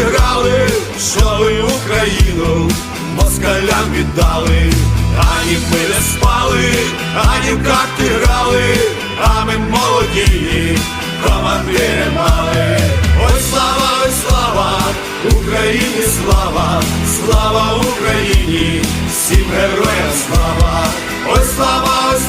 Ви в карти грали, що ви Україну москалям віддали, ані ми не спали, ані в карти грали, а ми молоді, командири мали. Ой, слава, ой, слава, Україні слава, слава Україні, всім героям слава.